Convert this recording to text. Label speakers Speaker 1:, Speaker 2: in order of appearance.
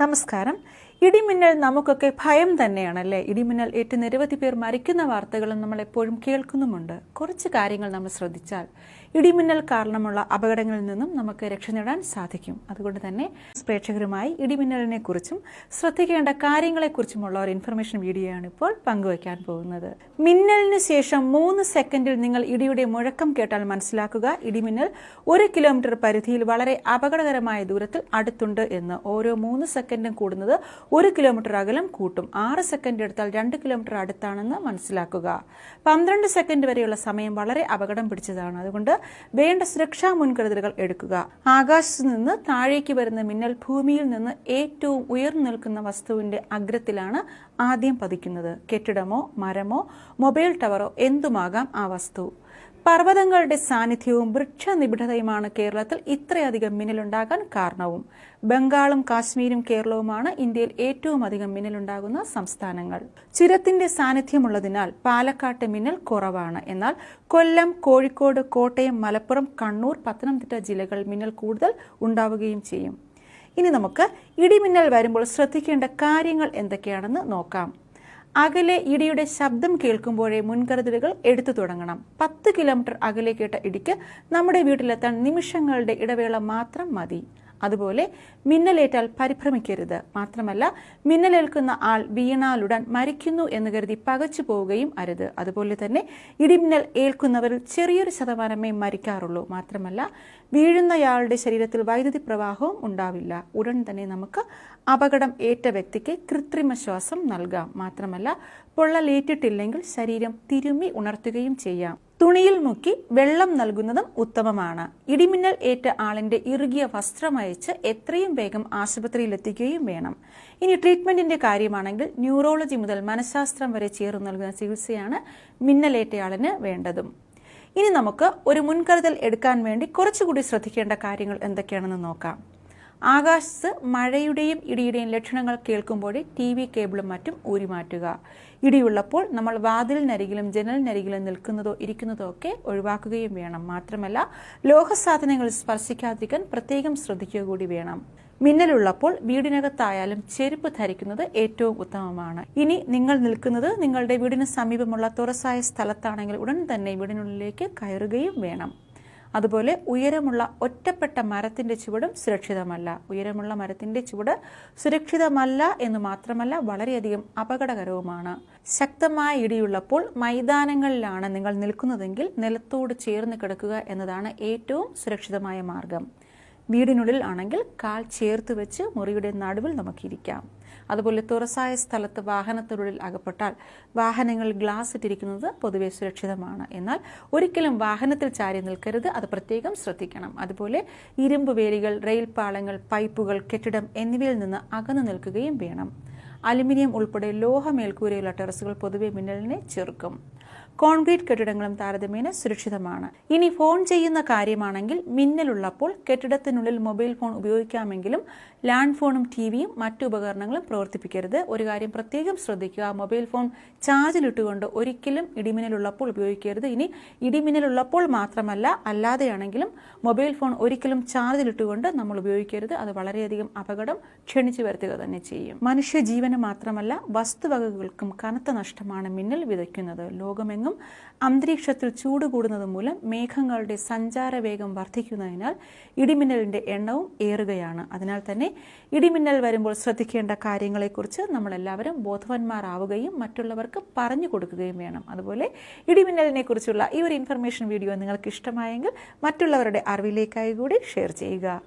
Speaker 1: നമസ്കാരം. ഇടിമിന്നൽ നമുക്കൊക്കെ ഭയം തന്നെയാണല്ലേ? ഇടിമിന്നൽ ഏറ്റ് നിരവധി പേർ മരിക്കുന്ന വാർത്തകളും നമ്മൾ എപ്പോഴും കേൾക്കുന്നുമുണ്ട്. കുറച്ച് കാര്യങ്ങൾ നമ്മൾ ശ്രദ്ധിച്ചാൽ ഇടിമിന്നൽ കാരണമുള്ള അപകടങ്ങളിൽ നിന്നും നമുക്ക് രക്ഷ നേടാൻ സാധിക്കും. അതുകൊണ്ട് തന്നെ പ്രേക്ഷകരുമായി ഇടിമിന്നലിനെ കുറിച്ചും ശ്രദ്ധിക്കേണ്ട കാര്യങ്ങളെക്കുറിച്ചുമുള്ള ഒരു ഇൻഫർമേഷൻ വീഡിയോയാണ് ഇപ്പോൾ പങ്കുവയ്ക്കാൻ പോകുന്നത്. മിന്നലിന് ശേഷം മൂന്ന് സെക്കൻഡിൽ നിങ്ങൾ ഇടിയുടെ മുഴക്കം കേട്ടാൽ മനസ്സിലാക്കുക. ഇടിമിന്നൽ ഒരു കിലോമീറ്റർ പരിധിയിൽ വളരെ അപകടകരമായ ദൂരത്തിൽ അടുത്തുണ്ട് എന്ന് ഓരോ മൂന്ന് സെക്കൻഡും കൂടുന്നത് ഒരു കിലോമീറ്റർ അകലം കൂട്ടും. ആറ് സെക്കൻഡ് എടുത്താൽ രണ്ട് കിലോമീറ്റർ അടുത്താണെന്ന് മനസ്സിലാക്കുക. പന്ത്രണ്ട് സെക്കൻഡ് വരെയുള്ള സമയം വളരെ അപകടം പിടിച്ചതാണ്. അതുകൊണ്ട് വേണ്ട സുരക്ഷാ മുൻകരുതലുകൾ എടുക്കുക. ആകാശത്തു നിന്ന് താഴേക്ക് വരുന്ന മിന്നൽ ഭൂമിയിൽ നിന്ന് ഏറ്റവും ഉയർന്നു നിൽക്കുന്ന വസ്തുവിന്റെ അഗ്രത്തിലാണ് ആദ്യം പതിക്കുന്നത്. കെട്ടിടമോ മരമോ മൊബൈൽ ടവറോ എന്തുമാകാം ആ വസ്തു? പർവതങ്ങളുടെ സാന്നിധ്യവും വൃക്ഷനിബിഡതയുമാണ് കേരളത്തിൽ ഇത്രയധികം മിന്നലുണ്ടാകാൻ കാരണവും. ബംഗാളും കാശ്മീരും കേരളവുമാണ് ഇന്ത്യയിൽ ഏറ്റവും അധികം മിന്നലുണ്ടാകുന്ന സംസ്ഥാനങ്ങൾ. ചുരത്തിന്റെ സാന്നിധ്യമുള്ളതിനാൽ പാലക്കാട്ട് മിന്നൽ കുറവാണ്. എന്നാൽ കൊല്ലം കോഴിക്കോട് കോട്ടയം മലപ്പുറം കണ്ണൂർ പത്തനംതിട്ട ജില്ലകൾ മിന്നൽ കൂടുതൽ ഉണ്ടാവുകയും ചെയ്യും. ഇനി നമുക്ക് ഇടിമിന്നൽ വരുമ്പോൾ ശ്രദ്ധിക്കേണ്ട കാര്യങ്ങൾ എന്തൊക്കെയാണെന്ന് നോക്കാം. അകലെ ഇടിയുടെ ശബ്ദം കേൾക്കുമ്പോഴേ മുൻകരുതലുകൾ എടുത്തു തുടങ്ങണം. പത്ത് കിലോമീറ്റർ അകലെ കേട്ട ഇടിക്ക് നമ്മുടെ വീട്ടിലെത്താൻ നിമിഷങ്ങളുടെ ഇടവേള മാത്രം മതി. അതുപോലെ മിന്നലേറ്റാൽ പരിഭ്രമിക്കരുത്. മാത്രമല്ല മിന്നലേൽക്കുന്ന ആൾ വീണാലുടൻ മരിക്കുന്നു എന്ന് കരുതി പകച്ചു പോവുകയും അരുത്. അതുപോലെ തന്നെ ഇടിമിന്നൽ ഏൽക്കുന്നവരിൽ ചെറിയൊരു ശതമാനമേ മരിക്കാറുള്ളൂ. മാത്രമല്ല വീഴുന്നയാളുടെ ശരീരത്തിൽ വൈദ്യുതി പ്രവാഹവും ഉണ്ടാവില്ല. ഉടൻ തന്നെ നമുക്ക് അപകടം ഏറ്റ വ്യക്തിക്ക് കൃത്രിമ ശ്വാസം നൽകാം. മാത്രമല്ല പൊള്ളലേറ്റിട്ടില്ലെങ്കിൽ ശരീരം തിരുമ്മി ഉണർത്തുകയും ചെയ്യാം. തുണിയിൽ മുക്കി വെള്ളം നൽകുന്നതും ഉത്തമമാണ്. ഇടിമിന്നൽ ഏറ്റ ആളിന്റെ ഇറുകിയ വസ്ത്രം അയച്ച് എത്രയും വേഗം ആശുപത്രിയിൽ എത്തിക്കുകയും വേണം. ഇനി ട്രീറ്റ്മെന്റിന്റെ കാര്യമാണെങ്കിൽ ന്യൂറോളജി മുതൽ മനഃശാസ്ത്രം വരെ ചേർന്ന് നൽകുന്ന ചികിത്സയാണ് മിന്നലേറ്റയാളിന് വേണ്ടതും. ഇനി നമുക്ക് ഒരു മുൻകരുതൽ എടുക്കാൻ വേണ്ടി കുറച്ചുകൂടി ശ്രദ്ധിക്കേണ്ട കാര്യങ്ങൾ എന്തൊക്കെയാണെന്ന് നോക്കാം. ആകാശത്ത് മഴയുടെയും ഇടിയുടെയും ലക്ഷണങ്ങൾ കേൾക്കുമ്പോഴേ ടി വി കേബിളും മറ്റും ഊരിമാറ്റുക. ഇടിയുള്ളപ്പോൾ നമ്മൾ വാതിലിനരികിലും ജനലിനരികിലും നിൽക്കുന്നതോ ഇരിക്കുന്നതോ ഒക്കെ ഒഴിവാക്കുകയും വേണം. മാത്രമല്ല ലോഹസാധനങ്ങൾ സ്പർശിക്കാതിരിക്കാൻ പ്രത്യേകം ശ്രദ്ധിക്കുക കൂടി വേണം. മിന്നലുള്ളപ്പോൾ വീടിനകത്തായാലും ചെരുപ്പ് ധരിക്കുന്നത് ഏറ്റവും ഉത്തമമാണ്. ഇനി നിങ്ങൾ നിൽക്കുന്നത് നിങ്ങളുടെ വീടിന് സമീപമുള്ള തുറസായ സ്ഥലത്താണെങ്കിൽ ഉടൻ തന്നെ വീടിനുള്ളിലേക്ക് കയറുകയും വേണം. അതുപോലെ ഉയരമുള്ള ഒറ്റപ്പെട്ട മരത്തിന്റെ ചുവടും സുരക്ഷിതമല്ല. ഉയരമുള്ള മരത്തിന്റെ ചുവട് സുരക്ഷിതമല്ല എന്ന് മാത്രമല്ല വളരെയധികം അപകടകരവുമാണ്. ശക്തമായ ഇടിയുള്ളപ്പോൾ മൈതാനങ്ങളിലാണ് നിങ്ങൾ നിൽക്കുന്നതെങ്കിൽ നിലത്തോട് ചേർന്ന് കിടക്കുക എന്നതാണ് ഏറ്റവും സുരക്ഷിതമായ മാർഗം. വീടിനുള്ളിൽ ആണെങ്കിൽ കാൽ ചേർത്ത് വെച്ച് മുറിയുടെ നടുവിൽ നമുക്കിരിക്കാം. അതുപോലെ തുറസായ സ്ഥലത്ത് വാഹനത്തിനുള്ളിൽ അകപ്പെട്ടാൽ വാഹനങ്ങൾ ഗ്ലാസ് ഇട്ടിരിക്കുന്നത് പൊതുവെ സുരക്ഷിതമാണ്. എന്നാൽ ഒരിക്കലും വാഹനത്തിൽ ചാരി നിൽക്കരുത്. അത് പ്രത്യേകം ശ്രദ്ധിക്കണം. അതുപോലെ ഇരുമ്പ് വേലികൾ റെയിൽ പാളങ്ങൾ പൈപ്പുകൾ കെട്ടിടം എന്നിവയിൽ നിന്ന് അകന്നു നിൽക്കുകയും വേണം. അലുമിനിയം ഉൾപ്പെടെ ലോഹമേൽക്കൂരയുള്ള ടെറസുകൾ പൊതുവെ മിന്നലിനെ ചെറുക്കും. കോൺക്രീറ്റ് കെട്ടിടങ്ങളും താരതമ്യേന സുരക്ഷിതമാണ്. ഇനി ഫോൺ ചെയ്യുന്ന കാര്യമാണെങ്കിൽ മിന്നലുള്ളപ്പോൾ കെട്ടിടത്തിനുള്ളിൽ മൊബൈൽ ഫോൺ ഉപയോഗിക്കാമെങ്കിലും ലാൻഡ് ഫോണും ടിവിയും മറ്റു ഉപകരണങ്ങളും പ്രവർത്തിപ്പിക്കരുത്. ഒരു കാര്യം പ്രത്യേകം ശ്രദ്ധിക്കുക. മൊബൈൽ ഫോൺ ചാർജിലിട്ടുകൊണ്ട് ഒരിക്കലും ഇടിമിന്നലുള്ളപ്പോൾ ഉപയോഗിക്കരുത്. ഇനി ഇടിമിന്നലുള്ളപ്പോൾ മാത്രമല്ല അല്ലാതെയാണെങ്കിലും മൊബൈൽ ഫോൺ ഒരിക്കലും ചാർജിലിട്ടുകൊണ്ട് നമ്മൾ ഉപയോഗിക്കരുത്. അത് വളരെയധികം അപകടം ക്ഷണിച്ചു വരുത്തുക തന്നെ ചെയ്യും. മനുഷ്യ ജീവന് മാത്രമല്ല വസ്തുവകകൾക്കും കനത്ത നഷ്ടമാണ് മിന്നൽ വിതയ്ക്കുന്നത്. ലോകമെങ്ങും അന്തരീക്ഷത്തിൽ ചൂട് കൂടുന്നത് മൂലം മേഘങ്ങളുടെ സഞ്ചാര വേഗം വർദ്ധിക്കുന്നതിനാൽ ഇടിമിന്നലിന്റെ എണ്ണവും ഏറുകയാണ്. അതിനാൽ തന്നെ ഇടിമിന്നൽ വരുമ്പോൾ ശ്രദ്ധിക്കേണ്ട കാര്യങ്ങളെക്കുറിച്ച് നമ്മളെല്ലാവരും ബോധവന്മാരാവുകയും മറ്റുള്ളവർക്ക് പറഞ്ഞു കൊടുക്കുകയും വേണം. അതുപോലെ ഇടിമിന്നലിനെ കുറിച്ചുള്ള ഈ ഒരു ഇൻഫർമേഷൻ വീഡിയോ നിങ്ങൾക്ക് ഇഷ്ടമായെങ്കിൽ മറ്റുള്ളവരുടെ അറിവിലേക്കായി കൂടി ഷെയർ ചെയ്യുക.